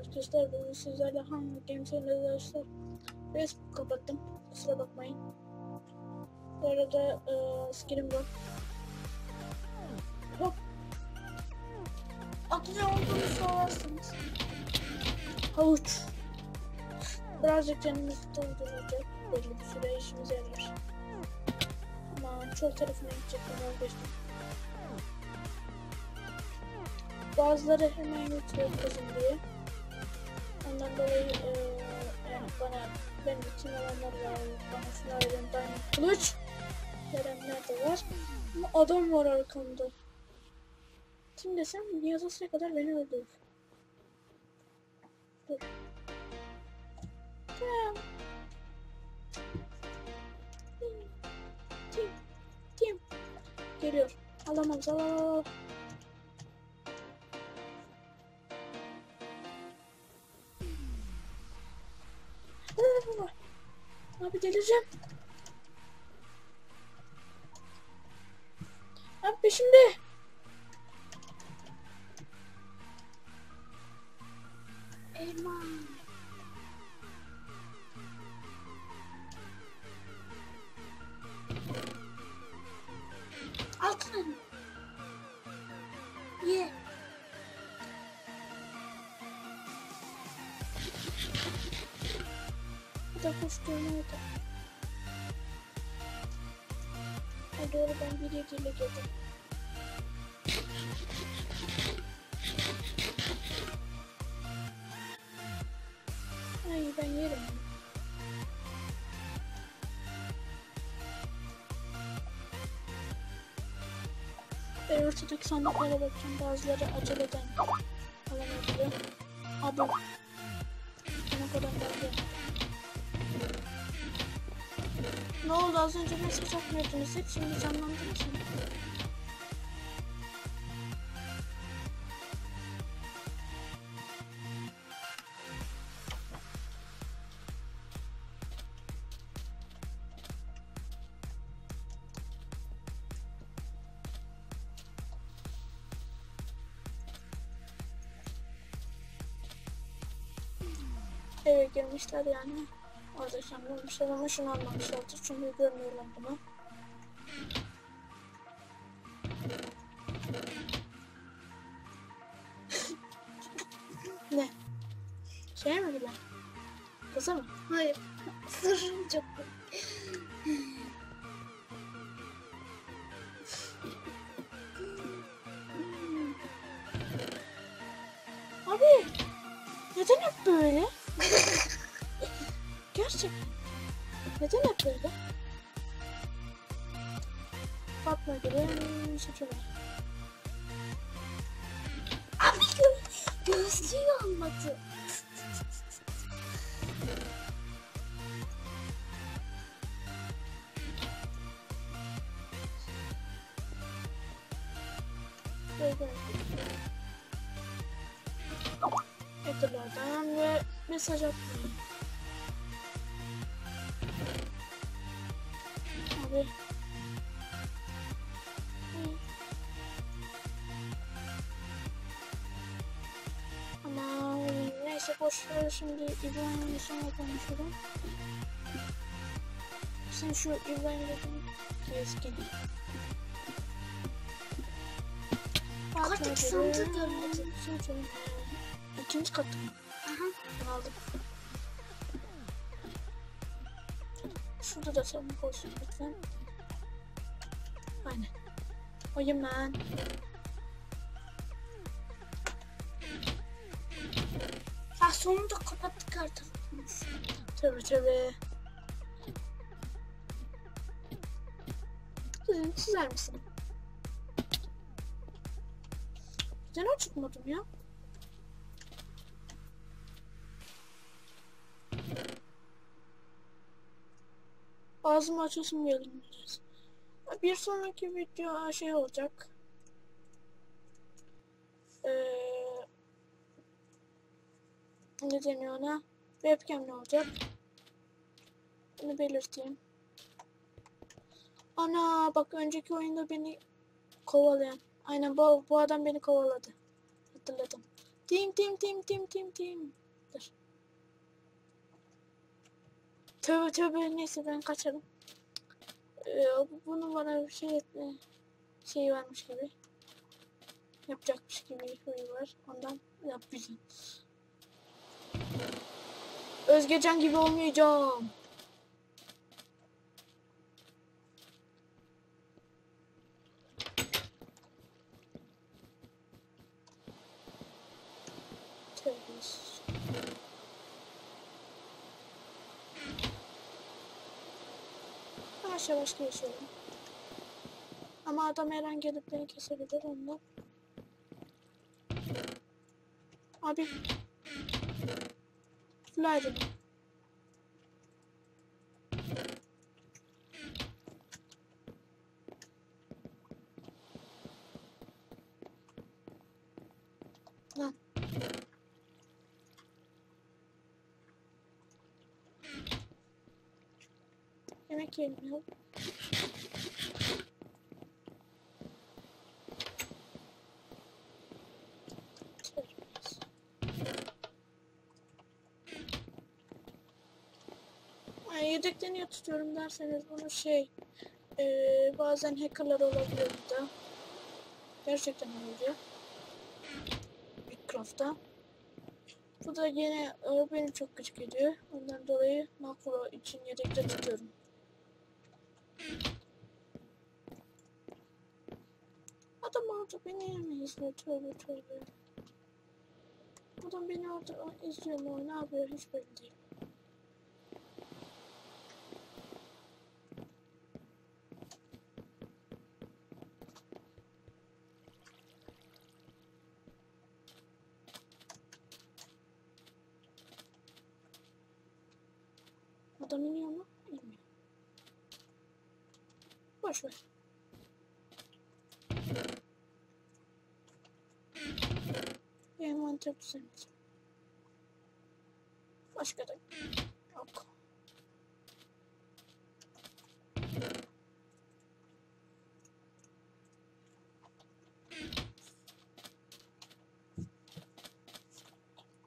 arkadaşlar. Bugün sizlerle Games oynuyoruz arkadaşlar. Facebook kapattım. Kusura bakmayın. Bu arada e, skillim var. Hop. Atıcı olduğunu sorarsınız. Havuç. Birazcık canımızı dolduracak. Belli bir süre işimize yarar. Ama çöl tarafına gidecektim vazgeçtim. Bazıları hemen götürüyor kızım diye. Ondan dolayı eee yani bana benim için olanlar var. Bana şunu verin. Ben kılıç verenler de var. Ama adam var arkamda. Kim desem yazısına kadar beni öldürür. Dur. Tamam. Tim. Tim. Geliyor. Alamam. Alamam. Abi delireceğim. Abi peşimde. Orada. Ay doğru ben bir yediyle girdim. Ay ben yerim. Ben ortadaki sandıklara bakacağım. Bazıları aceleden alamayabiliyor. Abi. Bana kadar geldi. Ne oldu az önce mesaj atmıyordunuz hiç şimdi canlandım ki. Eve girmişler yani. Orada şamlamışlar ama şunu çünkü görmüyorlar bunu. ne? Şey mi bile? Kıza mı? Hayır. Sırrım çok Abi neden hep böyle? Gerçekten. Neden böyle? Fatma gibi şaşırıyor. Abi gö- gözlüğü almadı. Böyle. Editlerden ve mesaj attım. Abi. Ama neyse boş ver şimdi İbrahim'le sonra konuşalım. Sen şu İbrahim'le keskin. Artık sandığı görmedim. İkinci katı? Aha. Aldım. Şurada da sandık olsun lütfen. Aynen. Oyun lan. Ah sonunda kapattık artık. Tövbe tövbe. Kızım çizer misin? Neden çıkmadım ya? Ağzımı açasım geldi. Bir sonraki video şey olacak. Ee, ne deniyor ona? Webcam ne olacak? Bunu belirteyim. Ana bak önceki oyunda beni kovalayan. Aynen bu, bu adam beni kovaladı. Hatırladım. Tim tim tim tim tim tim. Dur. Tövbe tövbe neyse ben kaçarım. Ee, bunun bana bir şey etme şey varmış gibi. Yapacakmış gibi bir huyu var. Ondan yapmayacağım. Özgecan gibi olmayacağım. Terbiyesiz. Yavaş yavaş geçiyorum. Ama adam her an gelip beni kesebilir ondan. Abi. Fly'dım. Yemek yiyelim ya. Terbiyesiz. Ay, yedekte niye tutuyorum derseniz bunu şey eee, bazen hackerlar olabiliyor burada. Gerçekten oluyor. Minecraft'ta. Bu da yine e, beni çok gıcık ediyor. Ondan dolayı makro için yedekte tutuyorum. Adam orada beni yemeyi izliyor. Tövbe tövbe. Adam beni orada izliyor mu? Ne yapıyor hiç belli değil. Adam iniyor mu? İnmiyor. Boş ver. Envanter düzenleyeceğim. Başka da yok.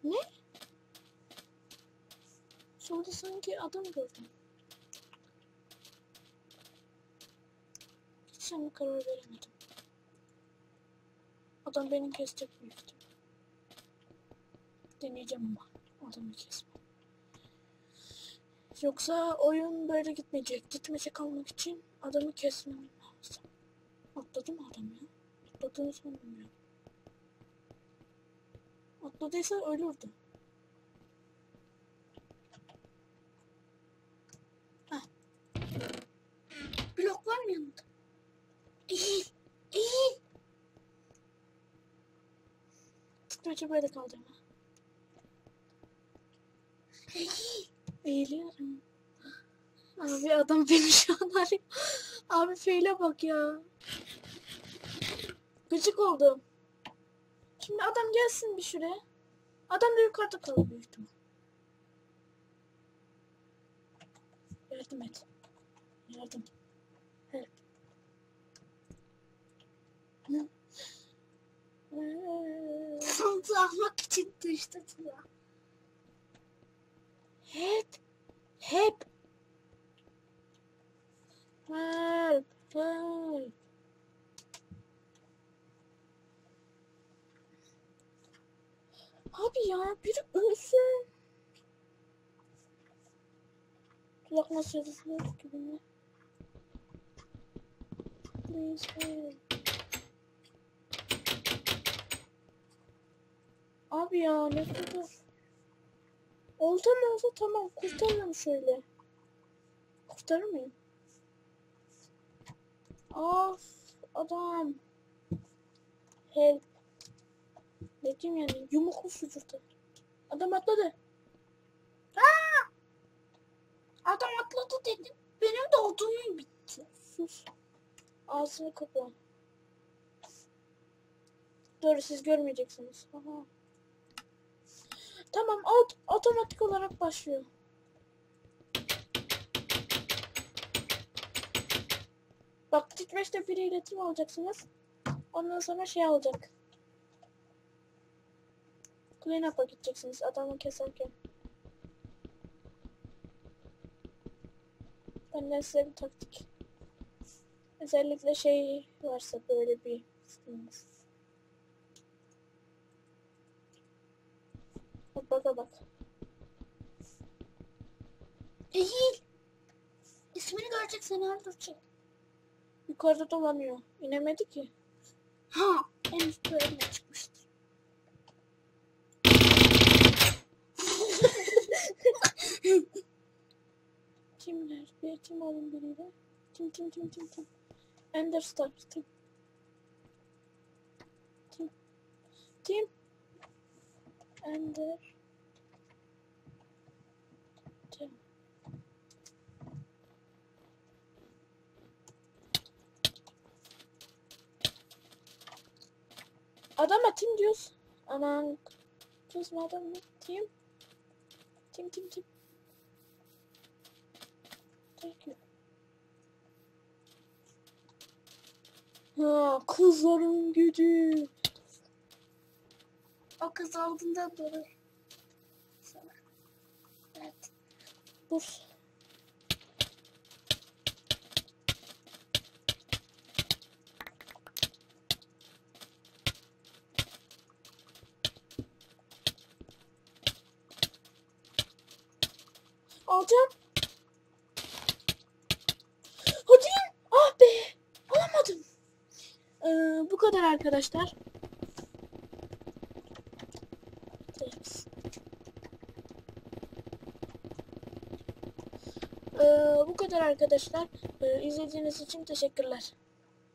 Ne? Solda sanki adam gördüm. Hiç sen karar veremedim. Adam beni kesecek büyük. Deneyeceğim ama adamı kesme. Yoksa oyun böyle gitmeyecek. Gitmeyecek almak için adamı kesmem lazım. Atladı mı adam ya? Atladığını sanmıyorum. Atladıysa ölürdü. Blok var? Eğil. Eğil. Tutmaca böyle kaldı ama. Eğil. Eğiliyorum. Abi adam beni şu an arıyor. Abi feyle bak ya. Gıcık oldum. Şimdi adam gelsin bir şuraya. Adam da yukarıda kalıyor büyük ihtimal. Yardım et. Yardım. Help. Sandığı almak için dışladılar. Help. Help. Help. Help. Abi ya biri ölsün. Kulak meselesi gibi mi? Help. Abi ya ne kadar. Oldu mu oldu tamam kurtarırım şöyle. Kurtarır mıyım? Of adam. Help. Ne diyeyim yani yumruklu sucukta. Adam atladı. Adam atladı dedim. Benim de odunum bitti. Sus. Ağzını kapa. Doğru siz görmeyeceksiniz. Aha. Tamam ot otomatik olarak başlıyor. Bak Titreş'te bir iletim alacaksınız. Ondan sonra şey olacak. clean up'a gideceksiniz adamı keserken. Benden size bir taktik. Özellikle şey varsa böyle bir stiliniz. Bak bak bak. Eğil. İsmini görecek seni öldürecek. Yukarıda dolanıyor. İnemedi ki. Ha en üst bölümüne çıkmıştır. Timler. Bir tim alın biriyle. Tim tim tim tim tim. Ender Star. Tim. Tim. Tim. Ender. Adama tim diyoruz. Aman. Diyorsun adam mı? Tim. Tim tim tim. Thank you. Ha, kızların gücü. O kız aldığında doğru. Evet. Dur. Alacağım. Hadi. Ah be. Alamadım. Ee, bu kadar arkadaşlar. Evet. Ee, bu kadar arkadaşlar. Ee, izlediğiniz için teşekkürler.